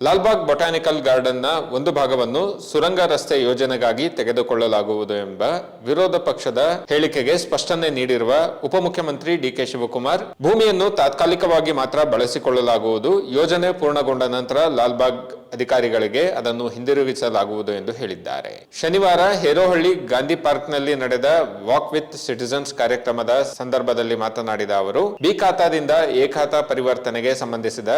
Lalbagh botanical ಗಾರ್ಡನ್ನ ಒಂದು ಭಾಗವನ್ನು ಸುರಂಗ ರಸ್ತೆ ಯೋಜನೆಗಾಗಿ ತೆಗೆದುಕೊಳ್ಳಲಾಗುವುದು ಎಂಬ ವಿರೋಧ ಪಕ್ಷದ ಹೇಳಿಕೆಗೆ ಸ್ಪಷ್ಟನೆ ನೀಡಿರುವ ಉಪಮುಖ್ಯಮಂತ್ರಿ ಡಿಕೆ ಶಿವಕುಮಾರ್, ಭೂಮಿಯನ್ನು ತಾತ್ಕಾಲಿಕವಾಗಿ ಮಾತ್ರ ಬಳಸಿಕೊಳ್ಳಲಾಗುವುದು, ಯೋಜನೆ ಪೂರ್ಣಗೊಂಡ ನಂತರ ಲಾಲ್ಬಾಗ್ ಅಧಿಕಾರಿಗಳಿಗೆ ಅದನ್ನು ಹಿಂದಿರುಗಿಸಲಾಗುವುದು ಎಂದು ಹೇಳಿದ್ದಾರೆ. ಶನಿವಾರ ಹೇರೋಹಳ್ಳಿ ಗಾಂಧಿ ಪಾರ್ಕ್ನಲ್ಲಿ ನಡೆದ ವಾಕ್ ವಿತ್ ಸಿಟಿಸನ್ಸ್ ಕಾರ್ಯಕ್ರಮದ ಸಂದರ್ಭದಲ್ಲಿ ಮಾತನಾಡಿದ ಅವರು, ಬಿ ಖಾತಾದಿಂದ ಎ ಖಾತಾ ಪರಿವರ್ತನೆಗೆ ಸಂಬಂಧಿಸಿದ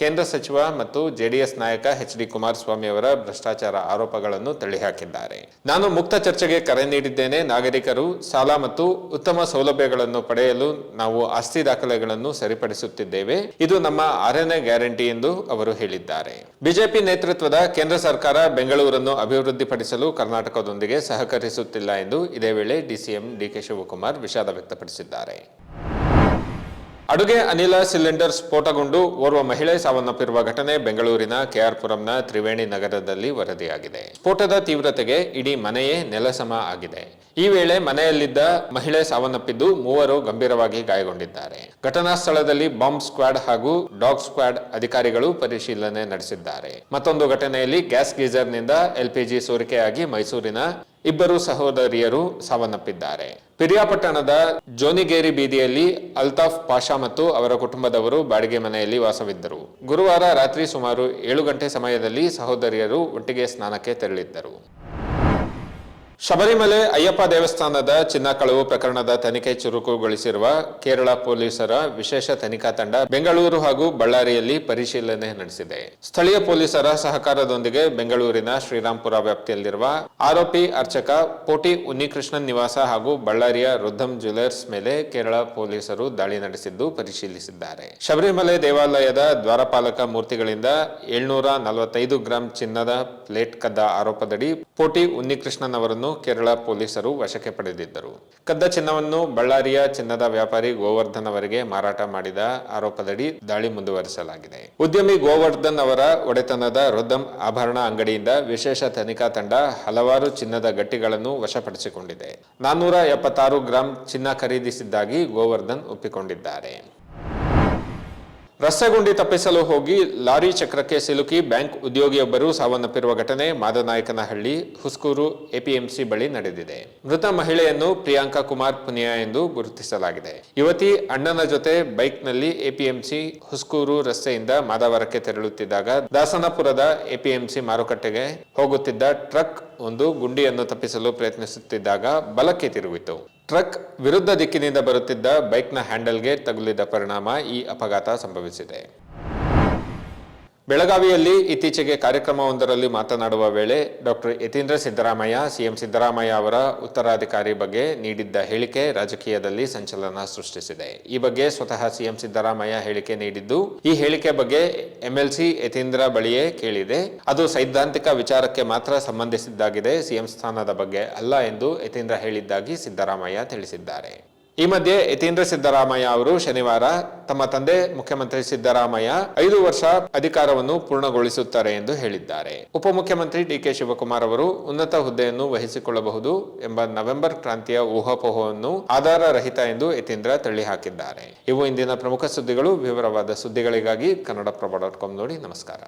ಕೇಂದ್ರ ಸಚಿವ ಮತ್ತು ಜೆಡಿಎಸ್ ನಾಯಕ ಎಚ್ ಡಿ ಕುಮಾರಸ್ವಾಮಿ ಅವರ ಭ್ರಷ್ಟಾಚಾರ ಆರೋಪಗಳನ್ನು ತಳ್ಳಿಹಾಕಿದ್ದಾರೆ. ನಾನು ಮುಕ್ತ ಚರ್ಚೆಗೆ ಕರೆ ನೀಡಿದ್ದೇನೆ. ನಾಗರಿಕರು ಸಾಲ ಮತ್ತು ಉತ್ತಮ ಸೌಲಭ್ಯಗಳನ್ನು ಪಡೆಯಲು ನಾವು ಆಸ್ತಿ ದಾಖಲೆಗಳನ್ನು ಸರಿಪಡಿಸುತ್ತಿದ್ದೇವೆ. ಇದು ನಮ್ಮ ಆರನೇ ಗ್ಯಾರಂಟಿ ಎಂದು ಅವರು ಹೇಳಿದ್ದಾರೆ. ಬಿಜೆಪಿ ನೇತೃತ್ವದ ಕೇಂದ್ರ ಸರ್ಕಾರ ಬೆಂಗಳೂರನ್ನು ಅಭಿವೃದ್ಧಿಪಡಿಸಲು ಕರ್ನಾಟಕದೊಂದಿಗೆ ಸಹಕರಿಸುತ್ತಿಲ್ಲ ಎಂದು ಇದೇ ವೇಳೆ ಡಿಸಿಎಂ ಡಿಕೆ ಶಿವಕುಮಾರ್ ವಿಷಾದ ವ್ಯಕ್ತಪಡಿಸಿದ್ದಾರೆ. ಅಡುಗೆ ಅನಿಲ ಸಿಲಿಂಡರ್ ಸ್ಫೋಟಗೊಂಡು ಓರ್ವ ಮಹಿಳೆ ಸಾವನ್ನಪ್ಪಿರುವ ಘಟನೆ ಬೆಂಗಳೂರಿನ ಕೆಆರ್ಪುರಂನ ತ್ರಿವೇಣಿ ನಗರದಲ್ಲಿ ವರದಿಯಾಗಿದೆ. ಸ್ಫೋಟದ ತೀವ್ರತೆಗೆ ಇಡೀ ಮನೆಯೇ ನೆಲಸಮ ಆಗಿದೆ. ಈ ವೇಳೆ ಮನೆಯಲ್ಲಿದ್ದ ಮಹಿಳೆ ಸಾವನ್ನಪ್ಪಿದ್ದು ಮೂವರು ಗಂಭೀರವಾಗಿ ಗಾಯಗೊಂಡಿದ್ದಾರೆ. ಘಟನಾ ಸ್ಥಳದಲ್ಲಿ ಬಾಂಬ್ ಸ್ಕ್ವಾಡ್ ಹಾಗೂ ಡಾಗ್ ಸ್ಕ್ವಾಡ್ ಅಧಿಕಾರಿಗಳು ಪರಿಶೀಲನೆ ನಡೆಸಿದ್ದಾರೆ. ಮತ್ತೊಂದು ಘಟನೆಯಲ್ಲಿ ಗ್ಯಾಸ್ ಗೀಜರ್ನಿಂದ ಎಲ್ಪಿಜಿ ಸೋರಿಕೆಯಾಗಿ ಮೈಸೂರಿನ ಇಬ್ಬರು ಸಹೋದರಿಯರು ಸಾವನ್ನಪ್ಪಿದ್ದಾರೆ. ಪಿರಿಯಾಪಟ್ಟಣದ ಜೋನಿಗೇರಿ ಬೀದಿಯಲ್ಲಿ ಅಲ್ತಾಫ್ ಪಾಷಾ ಮತ್ತು ಅವರ ಕುಟುಂಬದವರು ಬಾಡಿಗೆ ಮನೆಯಲ್ಲಿ ವಾಸವಿದ್ದರು. ಗುರುವಾರ ರಾತ್ರಿ ಸುಮಾರು ಏಳು ಗಂಟೆ ಸಮಯದಲ್ಲಿ ಸಹೋದರಿಯರು ಒಟ್ಟಿಗೆ ಸ್ನಾನಕ್ಕೆ ತೆರಳಿದ್ದರು. ಶಬರಿಮಲೆ ಅಯ್ಯಪ್ಪ ದೇವಸ್ಥಾನದ ಚಿನ್ನ ಕಳವು ಪ್ರಕರಣದ ತನಿಖೆ ಚುರುಕುಗೊಳಿಸಿರುವ ಕೇರಳ ಪೊಲೀಸರ ವಿಶೇಷ ತನಿಖಾ ತಂಡ ಬೆಂಗಳೂರು ಹಾಗೂ ಬಳ್ಳಾರಿಯಲ್ಲಿ ಪರಿಶೀಲನೆ ನಡೆಸಿದೆ. ಸ್ಥಳೀಯ ಪೊಲೀಸರ ಸಹಕಾರದೊಂದಿಗೆ ಬೆಂಗಳೂರಿನ ಶ್ರೀರಾಂಪುರ ವ್ಯಾಪ್ತಿಯಲ್ಲಿರುವ ಆರೋಪಿ ಅರ್ಚಕ ಪೋಟಿ ಉನ್ನಿಕೃಷ್ಣನ್ ನಿವಾಸ ಹಾಗೂ ಬಳ್ಳಾರಿಯ ರುದ್ಧಂ ಜ್ಯುವೆಲರ್ಸ್ ಮೇಲೆ ಕೇರಳ ಪೊಲೀಸರು ದಾಳಿ ನಡೆಸಿದ್ದು ಪರಿಶೀಲಿಸಿದ್ದಾರೆ. ಶಬರಿಮಲೆ ದೇವಾಲಯದ ದ್ವಾರಪಾಲಕ ಮೂರ್ತಿಗಳಿಂದ ಏಳ್ನೂರ ನಲವತ್ತೈದು ಗ್ರಾಂ ಚಿನ್ನದ ಪ್ಲೇಟ್ ಕದ್ದ ಆರೋಪದಡಿ ಪೋಟಿ ಉನ್ನಿಕೃಷ್ಣನ್ ಅವರನ್ನು ಕೇರಳ ಪೊಲೀಸರು ವಶಕ್ಕೆ ಪಡೆದಿದ್ದರು. ಕದ್ದ ಚಿನ್ನವನ್ನು ಬಳ್ಳಾರಿಯ ಚಿನ್ನದ ವ್ಯಾಪಾರಿ ಗೋವರ್ಧನ್ ಅವರಿಗೆ ಮಾರಾಟ ಮಾಡಿದ ಆರೋಪದಡಿ ದಾಳಿ ಮುಂದುವರಿಸಲಾಗಿದೆ. ಉದ್ಯಮಿ ಗೋವರ್ಧನ್ ಅವರ ಒಡೆತನದ ರುದ್ದಂ ಆಭರಣ ಅಂಗಡಿಯಿಂದ ವಿಶೇಷ ತನಿಖಾ ತಂಡ ಹಲವಾರು ಚಿನ್ನದ ಗಟ್ಟಿಗಳನ್ನು ವಶಪಡಿಸಿಕೊಂಡಿದೆ. ನಾನ್ನೂರ ಎಪ್ಪತ್ತಾರು ಗ್ರಾಂ ಚಿನ್ನ ಖರೀದಿಸಿದ್ದಾಗಿ ಗೋವರ್ಧನ್ ಒಪ್ಪಿಕೊಂಡಿದ್ದಾರೆ. ರಸ್ತೆಗುಂಡಿ ತಪ್ಪಿಸಲು ಹೋಗಿ ಲಾರಿ ಚಕ್ರಕ್ಕೆ ಸಿಲುಕಿ ಬ್ಯಾಂಕ್ ಉದ್ಯೋಗಿಯೊಬ್ಬರು ಸಾವನ್ನಪ್ಪಿರುವ ಘಟನೆ ಮಾದನಾಯಕನಹಳ್ಳಿ, ಹುಸ್ಕೂರು, ಎಪಿಎಂಸಿ ಬಳಿ ನಡೆದಿದೆ. ಮೃತ ಮಹಿಳೆಯನ್ನು ಪ್ರಿಯಾಂಕಾ ಕುಮಾರ್ ಪುನಿಯಾ ಎಂದು ಗುರುತಿಸಲಾಗಿದೆ. ಯುವತಿ ಅಣ್ಣನ ಜೊತೆ ಬೈಕ್ನಲ್ಲಿ ಎಪಿಎಂಸಿ, ಹುಸ್ಕೂರು ರಸ್ತೆಯಿಂದ ಮಾದಾವರಕ್ಕೆ ತೆರಳುತ್ತಿದ್ದಾಗ ದಾಸನಪುರದ ಎಪಿಎಂಸಿ ಮಾರುಕಟ್ಟೆಗೆ ಹೋಗುತ್ತಿದ್ದ ಟ್ರಕ್ ಒಂದು ಗುಂಡಿಯನ್ನು ತಪ್ಪಿಸಲು ಪ್ರಯತ್ನಿಸುತ್ತಿದ್ದಾಗ ಬಲಕ್ಕೆ ತಿರುಗಿತು. ಟ್ರಕ್ ವಿರುದ್ಧ ದಿಕ್ಕಿನಿಂದ ಬರುತ್ತಿದ್ದ ಬೈಕ್ನ ಹ್ಯಾಂಡಲ್ಗೆ ತಗುಲಿದ ಪರಿಣಾಮ ಈ ಅಪಘಾತ ಸಂಭವಿಸಿದೆ. ಬೆಳಗಾವಿಯಲ್ಲಿ ಇತ್ತೀಚೆಗೆ ಕಾರ್ಯಕ್ರಮವೊಂದರಲ್ಲಿ ಮಾತನಾಡುವ ವೇಳೆ ಡಾಕ್ಟರ್ ಯತೀಂದ್ರ ಸಿದ್ದರಾಮಯ್ಯ, ಸಿಎಂ ಸಿದ್ದರಾಮಯ್ಯ ಅವರ ಉತ್ತರಾಧಿಕಾರಿ ಬಗ್ಗೆ ನೀಡಿದ್ದ ಹೇಳಿಕೆ ರಾಜಕೀಯದಲ್ಲಿ ಸಂಚಲನ ಸೃಷ್ಟಿಸಿದೆ. ಈ ಬಗ್ಗೆ ಸ್ವತಃ ಸಿಎಂ ಸಿದ್ದರಾಮಯ್ಯ ಹೇಳಿಕೆ ನೀಡಿದ್ದು, ಈ ಹೇಳಿಕೆ ಬಗ್ಗೆ ಎಂಎಲ್ಸಿ ಯತೀಂದ್ರ ಬಳಿಯೇ ಕೇಳಿದೆ. ಅದು ಸೈದ್ಧಾಂತಿಕ ವಿಚಾರಕ್ಕೆ ಮಾತ್ರ ಸಂಬಂಧಿಸಿದ್ದಾಗಿದೆ, ಸಿಎಂ ಸ್ಥಾನದ ಬಗ್ಗೆ ಅಲ್ಲ ಎಂದು ಯತೀಂದ್ರ ಹೇಳಿದ್ದಾಗಿ ಸಿದ್ದರಾಮಯ್ಯ ತಿಳಿಸಿದ್ದಾರೆ. ಈ ಮಧ್ಯೆ ಯತೀಂದ್ರ ಸಿದ್ದರಾಮಯ್ಯ ಅವರು ಶನಿವಾರ ತಮ್ಮ ತಂದೆ ಮುಖ್ಯಮಂತ್ರಿ ಸಿದ್ದರಾಮಯ್ಯ ಐದು ವರ್ಷ ಅಧಿಕಾರವನ್ನು ಪೂರ್ಣಗೊಳಿಸುತ್ತಾರೆ ಎಂದು ಹೇಳಿದ್ದಾರೆ. ಉಪಮುಖ್ಯಮಂತ್ರಿ ಡಿಕೆ ಶಿವಕುಮಾರ್ ಅವರು ಉನ್ನತ ಹುದ್ದೆಯನ್ನು ವಹಿಸಿಕೊಳ್ಳಬಹುದು ಎಂಬ ನವೆಂಬರ್ ಕ್ರಾಂತಿಯ ಊಹಾಪೋಹವನ್ನು ಆಧಾರ ರಹಿತ ಎಂದು ಯತೀಂದ್ರ ತಳ್ಳಿಹಾಕಿದ್ದಾರೆ. ಇವು ಇಂದಿನ ಪ್ರಮುಖ ಸುದ್ದಿಗಳು. ವಿವರವಾದ ಸುದ್ದಿಗಳಿಗಾಗಿ ಕನ್ನಡಪ್ರಭ ಡಾಟ್ ಕಾಮ್ ನೋಡಿ ನಮಸ್ಕಾರ.